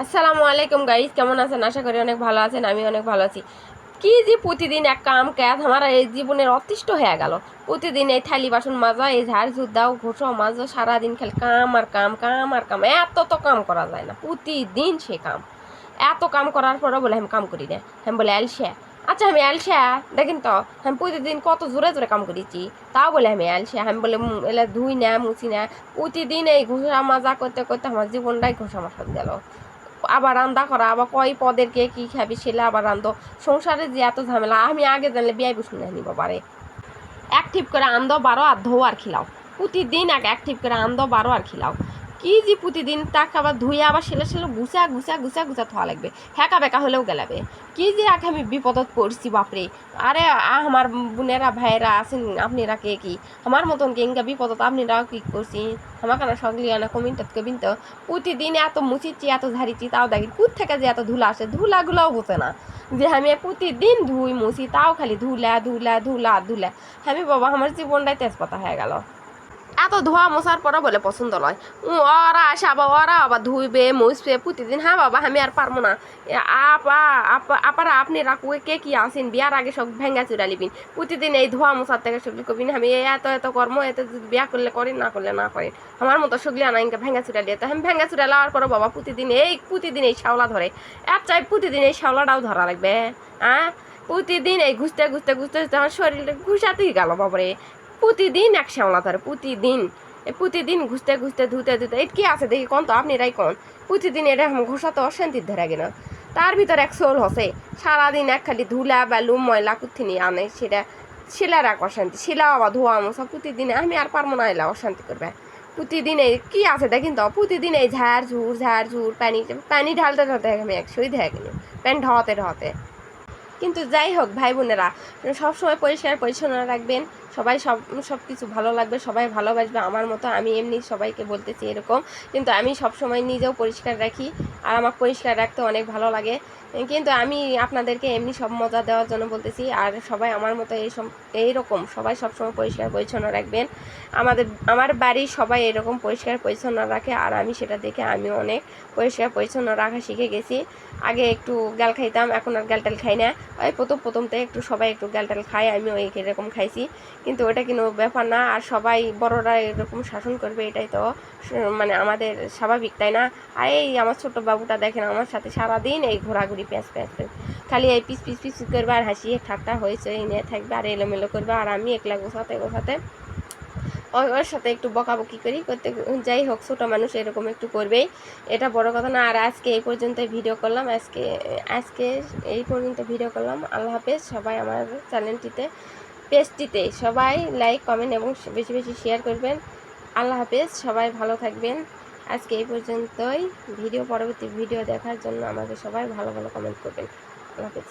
আসসালামু আলাইকুম গাইজ কেমন আছেন? আশা করি অনেক ভালো আছেন, আমি অনেক ভালো আছি। কি যে প্রতিদিন এক কাম ক্যাত আমার এই জীবনের অতিষ্ঠ হয়ে গেল। প্রতিদিন এই থালি বাসন মাজা, এই ঝাড় ঝুট দাও, ঘষো, মাজো, সারাদিন খালি কাম আর কাম কাম আর কাম। এত তো কাম করা যায় না, প্রতিদিন সে কাম। এত কাম করার পরও বলে আমি কাম করি না। আমি বলে অ্যালসা আচ্ছা আমি অ্যালসা দেখেন তো, আমি প্রতিদিন কত জোরে জোরে কাম করেছি, তাও বলে আমি অ্যালসা আমি বলে এলা ধুই না, মুছি না। প্রতিদিন এই ঘষা মাজা করতে করতে আমার জীবনটাই ঘষা মাসা গেল। আবার রান্না করা, আবার কয় পদের কে কী খাবি সেলে আবার রান্ধো সংসারে যে এত ঝামেলা, আমি আগে জানলে বিয়াই বসে নিব বারে। অ্যাক্টিভ করে আন্দো, বারো আর ধো আর খিলাও। প্রতিদিন এক এক অ্যাক্টিভ করে আন্দো, বারো আর খিলাও। কি যে প্রতিদিন তাকে আবার ধুয়ে আবার সেলে সেলে গুছা গুছা গুছা গুছা থোয়া লাগবে। হ্যাকা বেকা হলেও গেলাবে। কি যে আগে আমি বিপদত পড়ছি, বাপরে। আরে আমার বোনেরা, ভাইয়েরা আছেন, আপনারা কে কি? আমার মতন কে ইনকা বিপদত আপনারাও কি করছি? আমার কেন সগলি আনা কমিনটা কবিন তো, প্রতিদিন এত মুছিচ্ছি, এত ঝাড়িছি তাও দেখি কুত থেকে যে এত ধুলা আসে? ধুলাগুলোও বোঝে না। যে আমি প্রতিদিন ধুই, মুছি, তাও খালি ধুলা ধুলা ধুলা ধুলা। আমি, বাবা, আমার জীবনটাই তেজপাতা হয়ে গেল। এত ধোয়া মশার পরে বলে পছন্দ নয়। ওরা আসে, আবার ওরা আবার ধুইবে, মুছবে, প্রতিদিন হ্যাঁ বাবা, আমি আর পারব না। আপা আপা, আপারা, আপনি রাখুয়ে কে কি আসেন বিয়ার আগে সব ভেঙ্গা চুরা নিবিন প্রতিদিন এই ধোয়া মশার থেকে সবজি কবিন আমি এত এত কর্ম, এত বিয়া করলে করেন, না করলে না করেন। আমার মতো সগলি আনা ইনকে ভেঙ্গা চুরা দিয়ে আমি ভেঙ্গা চুরা লাওয়ার পরে বাবা প্রতিদিন এই প্রতিদিন এই শাওলা ধরে। এক চাই প্রতিদিন এই শাওলাটাও ধরা লাগবে হ্যাঁ? প্রতিদিন এই ঘুষতে ঘুষতে ঘুষতে ঘুষতে আমার শরীরটা ঘুষাতেই গেল বাবারে। প্রতিদিন এক শ্যাওলা ধরে, প্রতিদিন। প্রতিদিন ঘুষতে ঘুষতে ধুতে ধুতে এটা কি আছে দেখি কোন তো আপনারাই কোন। প্রতিদিন এটা ঘোষা তো অশান্তির ধরে গেল। তার ভিতর এক সোল হসে। সারাদিন এক খালি ধুলা বালু ময়লা কুথিনি আনে, সেটা শিলার এক অশান্তি, শিলা, আবার ধোয়া মশা, প্রতিদিন আমি আর পারব না এলা অশান্তি করবে। প্রতিদিন এই কি আছে দেখেন তো, প্রতিদিন এই ঝাড়, ঝুড় ঝাড়, ঝুড়, পানি পানি ঢালতে ঢালতে আমি একশোই দেখে গেল প্যান ঢাওয়াতে ঢাওয়াতে কিন্তু যাই হোক ভাই বোনেরা সবসময় পরিষ্কার পরিচ্ছন্ন রাখবেন। সবাই সব সব কিছু ভালো লাগবে, সবাই ভালোবাসবে। আমার মতো আমি এমনি সবাইকে বলতেছি এরকম, কিন্তু আমি সব সময় নিজেও পরিষ্কার রাখি আর আমার পরিষ্কার রাখতে অনেক ভালো লাগে। কিন্তু আমি আপনাদেরকে এমনি সব মজা দেওয়ার জন্য বলতেছি, আর সবাই আমার মতো এই এইরকম সবাই সবসময় পরিষ্কার পরিচ্ছন্ন রাখবেন। আমাদের, আমার বাড়ির সবাই এরকম পরিষ্কার পরিচ্ছন্ন রাখে আর আমি সেটা দেখে আমি অনেক পরিষ্কার পরিচ্ছন্ন রাখা শিখে গেছি। আগে একটু গ্যাল খাইতাম, এখন আর গ্যালটাল খাই না। প্রথম প্রথমতে একটু সবাই একটু গ্যালটাল খায় আমি ওই এরকম খাইছি কিন্তু ওটা কিন্তু ব্যাপার না, আর সবাই বড়রা এরকম শাসন করবে, এটাই তো মানে আমাদের স্বাভাবিক, তাই না আর এই আমার ছোট বাবুটা দেখেন, আমার সাথে সারাদিন এই ঘোরাঘুরি, প্যাঁচ প্যাঁচ। খালি এই পিস পিস পিস করবে আর হাসিয়ে ঠাট্টা হয়েছে, এই নিয়ে থাকবে, আর এলোমেলো করবে, আর আমি একলা গোছাতে গোছাতে ওর সাথে একটু বকাবকি করি, করতে যাই হোক, ছোটো মানুষ এরকম একটু করবেই। এটা বড় কথা না, আর আজকে এই পর্যন্ত ভিডিও করলাম। আজকে আজকে এই পর্যন্ত ভিডিও করলাম। আল্লাহ হাফেজ। সবাই আমার চ্যানেলটিতে পেজটিতে সবাই লাইক কমেন্ট এবং বেশি বেশি শেয়ার করবেন। আল্লাহ হাফেজ। সবাই ভালো থাকবেন। আজকে এই পর্যন্তই। ভিডিও পরবর্তী ভিডিও দেখার জন্য আমাকে সবাই ভালো ভালো কমেন্ট করবেন। আল্লাহ হাফেজ।